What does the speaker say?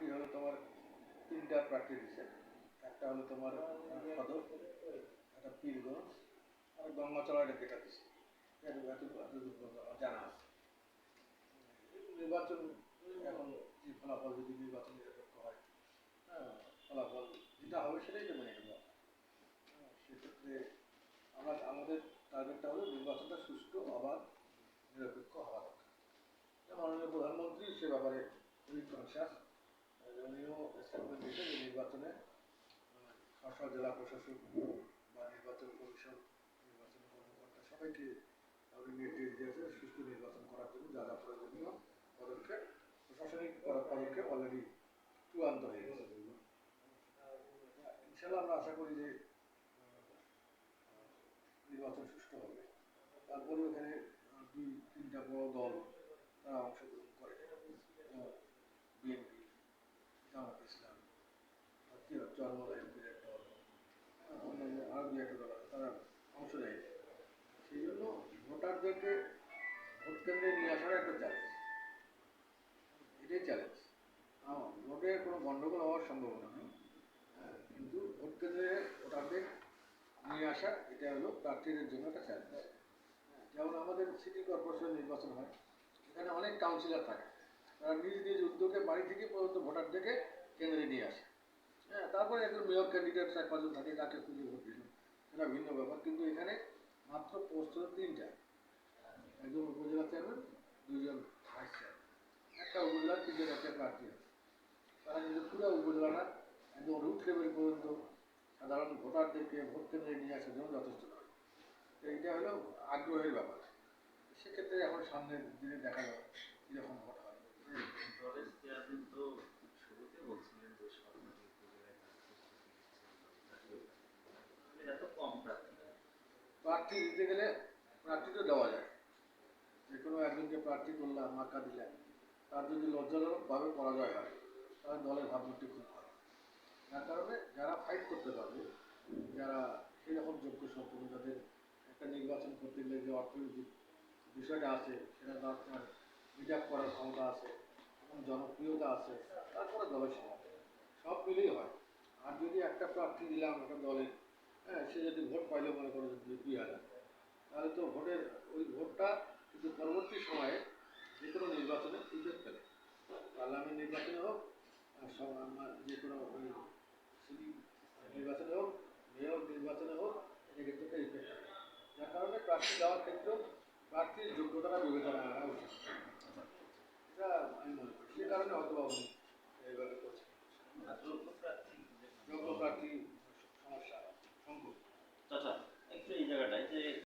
প্রার্থী হলো তোমার তিনটা প্রার্থী দিছে একটা হলো তোমার সদর একটা পীরগঞ্জ আর আমার জানা আছে। নির্বাচন এখন যে ফলাফল যদি নির্বাচন নিরপেক্ষ হয় হ্যাঁ ফলাফল যেটা হবে সেটাই তো মেনে হ্যাঁ, সেক্ষেত্রে আমার আমাদের টার্গেটটা হলো নির্বাচনটা সুষ্ঠু অবাধ নিরপেক্ষ হওয়া দরকার। মাননীয় প্রধানমন্ত্রী সে ব্যাপারে কনসাস উনিও যে নির্বাচনে কমিশন করার জন্য যা প্রয়োজনীয় পদক্ষেপ, প্রশাসনিক পদক্ষেপ অলরেডি চূড়ান্ত হয়ে গেছে। ইনশাল্লাহ আমরা আশা করি যে নির্বাচন সুষ্ঠু হবে। তারপরে ওখানে দুই তিনটা বড় দল, তারা অংশগ্রহণ করে বিএনপি জামাত ইসলাম। একটা দল। অন্যান্য দু একটা দল তারা অংশ নেয়। সেই জন্য ভোটারদেরকে ভোট কেন্দ্রে নিয়ে আসার একটা চ্যালেঞ্জ এটাই চ্যালেঞ্জ ভোটে কোনো গণ্ডগোল হওয়ার সম্ভাবনা নেই। হ্যাঁ, কিন্তু ভোট কেন্দ্রে ভোটারদের নিয়ে আসা এটা হলো প্রার্থীদের জন্য একটা চ্যালেঞ্জ যেমন আমাদের সিটি কর্পোরেশন নির্বাচন হয় এখানে অনেক কাউন্সিলর থাকে। তারা নিজ নিজ উদ্যোগে বাড়ি থেকে পর্যন্ত ভোটারদেরকে কেন্দ্রে নিয়ে আসে। হ্যাঁ তারপরে একজন মেয়র ক্যান্ডিডেট চার পাঁচজন থাকে তাকে খুঁজে ভোট দিল। সেটা ভিন্ন ব্যাপার, কিন্তু এখানে মাত্র পোস্ট তিনটা। একজন উপজেলা চেয়ারম্যান দুইজন ভাইস চেয়ারম্যান একটা উপজেলার তিনজন একটা প্রার্থী আছে। তারা কিন্তু পুরো উপজেলাটা একদম রুট লেভেল পর্যন্ত সাধারণ ভোটারদেরকে ভোট কেন্দ্রে নিয়ে আসার জন্য যথেষ্ট নয় তো এইটা হলো আগ্রহের ব্যাপার। সেক্ষেত্রে এখন সামনের দিনে দেখা যাবে কীরকম ভোট হয় দলের চেয়ারম্যান তো শুরুতে বলছিলেন যে সরকারি উপজেলায় কাজ প্রস্তুতি নিচ্ছেন। এত কম প্রার্থী প্রার্থী দিতে গেলে প্রার্থী তো দেওয়া যায়। যে কোনো একজনকে প্রার্থী করলাম মার্কা দিলাম তার যদি লজ্জাজনকভাবে পরাজয় হয়, তাহলে দলের ভাবমূর্তি খুব ভালো। যার কারণে যারা ফাইট করতে পারবে, যারা সেরকম যোগ্য সম্পন্ন তাদের একটা নির্বাচন করতে গেলে যে অর্থনৈতিক বিষয়টা আছে, সেটা তার রিজার্ভ করার ক্ষমতা আছে, এবং জনপ্রিয়তা আছে, তারপরে দলের সমাজ সব মিলেই হয়। আর যদি একটা প্রার্থী দিলাম একটা দলের হ্যাঁ সে যদি ভোট পাইলো মনে করো যে দুই হাজার, তাহলে তো ভোটের ওই ভোটটা কিন্তু পরবর্তী সময়ে যে কোনো নির্বাচনে ইফেক্ট ফেলে। পার্লামেন্ট নির্বাচনে হোক, আর আমার যে কোনো সিটি নির্বাচনে হোক, মেয়র নির্বাচনে হোক একটা ইফেক্ট যার কারণে প্রার্থী দেওয়ার ক্ষেত্রেও প্রার্থীর যোগ্যতাটা বিবেচনা করা উচিত। এটা আমি মনে করি, সে কারণে হয়তো বা